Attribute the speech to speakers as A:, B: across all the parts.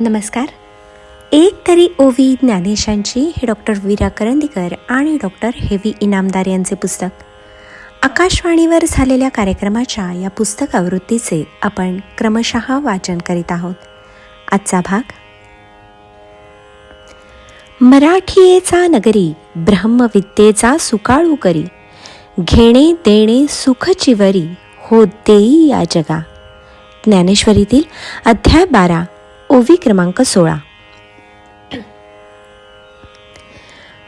A: नमस्कार. एक तरी ओवी ज्ञानेशांची हे डॉक्टर वीरा करंदीकर आणि डॉक्टर हेवी इनामदार यांचे पुस्तक. आकाशवाणीवर झालेल्या कार्यक्रमाच्या या पुस्तक आवृत्तीचे आपण क्रमशः वाचन करीत आहोत. आजचा भाग. मराठीयेचा नगरी ब्रह्मविद्येचा सुकाळू करी. घेणे देणे सुखचिवरी हो देई या जगा. ज्ञानेश्वरीतील अध्याय बारा. ओवी क्रमांक सोळा.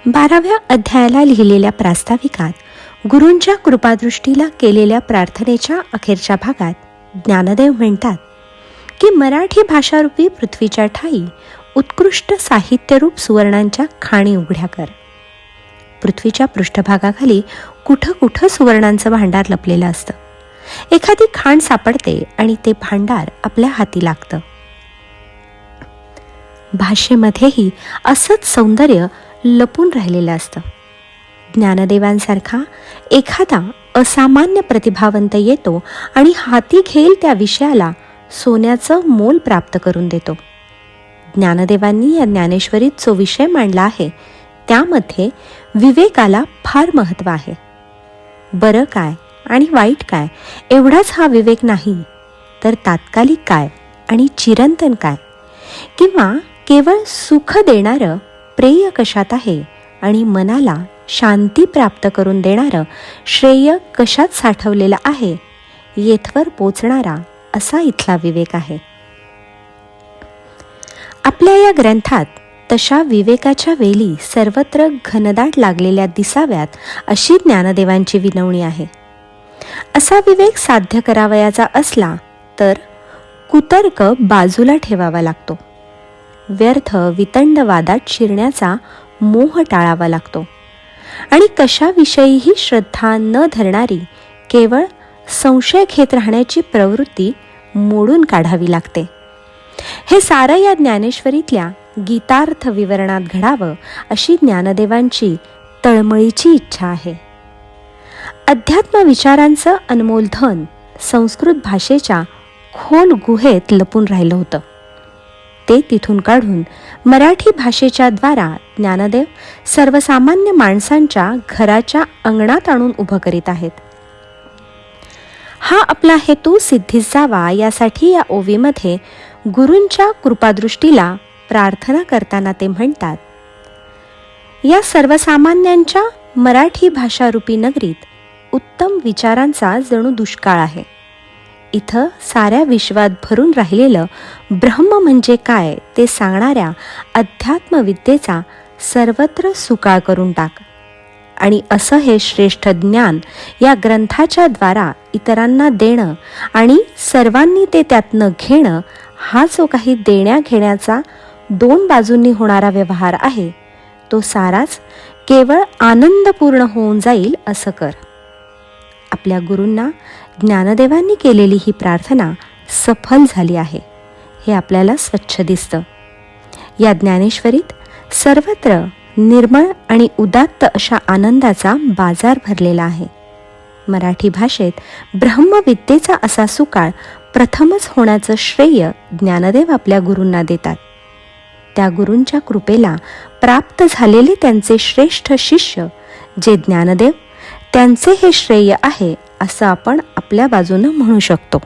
A: बाराव्या अध्यायाला लिहिलेल्या प्रास्ताविकात गुरूंच्या कृपादृष्टीला केलेल्या प्रार्थनेच्या अखेरच्या भागात ज्ञानदेव म्हणतात की मराठी भाषारूपी पृथ्वीच्या ठाई उत्कृष्ट साहित्यरूप सुवर्णांच्या खाणी उघड्या कर. पृथ्वीच्या पृष्ठभागाखाली कुठं कुठं सुवर्णांचं भांडार लपलेलं असतं? एखादी खाण सापडते आणि ते भांडार आपल्या हाती लागतं. भाषेमध्येही असंच सौंदर्य लपून राहिलेलं असतं. ज्ञानदेवांसारखा एखादा असामान्य प्रतिभावंत येतो आणि हाती घेईल त्या विषयाला सोन्याचं मोल प्राप्त करून देतो. ज्ञानदेवांनी या ज्ञानेश्वरीत जो विषय मांडला आहे त्यामध्ये विवेकाला फार महत्त्व आहे. बरं काय आणि वाईट काय एवढाच हा विवेक नाही तर तात्कालिक काय आणि चिरंतन काय? किंवा केवळ सुख देणारं प्रेय कशात आहे आणि मनाला शांती प्राप्त करून देणारं श्रेय कशात साठवलेलं आहे येथवर पोचणारा असा इथला विवेक आहे. आपल्या या ग्रंथात तशा विवेकाच्या वेली सर्वत्र घनदाट लागलेल्या दिसाव्यात अशी ज्ञानदेवांची विनवणी आहे. असा विवेक साध्य करावयाचा असला तर कुतर्क बाजूला ठेवावा लागतो. व्यर्थ वितंडवादात शिरण्याचा मोह टाळावा लागतो. आणि कशाविषयीही श्रद्धा न धरणारी केवळ संशय घेत राहण्याची प्रवृत्ती मोडून काढावी लागते. हे सारं या ज्ञानेश्वरीतल्या गीतार्थ विवरणात घडावं अशी ज्ञानदेवांची तळमळीची इच्छा आहे. अध्यात्म विचारांचं अनमोल धन संस्कृत भाषेच्या खोल गुहेत लपून राहिलं होतं. ते तिथून काढून मराठी भाषेच्या द्वारा ज्ञानदेव सर्वसामान्य माणसांच्या घराच्या अंगणात आणून उभं करीत आहेत. हा आपला हेतू सिद्धीस जावा यासाठी या ओवीमध्ये गुरूंच्या कृपादृष्टीला प्रार्थना करताना ते म्हणतात या सर्वसामान्यांच्या मराठी भाषारूपी नगरीत उत्तम विचारांचा जणू दुष्काळ आहे. इथं साऱ्या विश्वात भरून राहिलेलं ब्रह्म म्हणजे काय ते सांगणाऱ्या अध्यात्मविद्येचा सर्वत्र सुकाळ करून टाक. आणि असं हे श्रेष्ठ ज्ञान या ग्रंथाच्या द्वारा इतरांना देणं आणि सर्वांनी ते त्यातनं घेणं हा जो काही देण्या घेण्याचा दोन बाजूंनी होणारा व्यवहार आहे तो साराच केवळ आनंदपूर्ण होऊन जाईल असं कर. आपल्या गुरूंना ज्ञानदेवांनी केलेली ही प्रार्थना सफल झाली आहे. हे आपल्याला स्वच्छ दिसतं. या ज्ञानेश्वरीत सर्वत्र निर्मळ आणि उदात्त अशा आनंदाचा बाजार भरलेला आहे. मराठी भाषेत ब्रह्मविद्येचा असा सुकाळ प्रथमच होण्याचं श्रेय ज्ञानदेव आपल्या गुरूंना देतात. त्या गुरूंच्या कृपेला प्राप्त झालेले त्यांचे श्रेष्ठ शिष्य जे ज्ञानदेव त्यांचे हे श्रेय आहे असं आपण आपल्या बाजूनं म्हणू शकतो.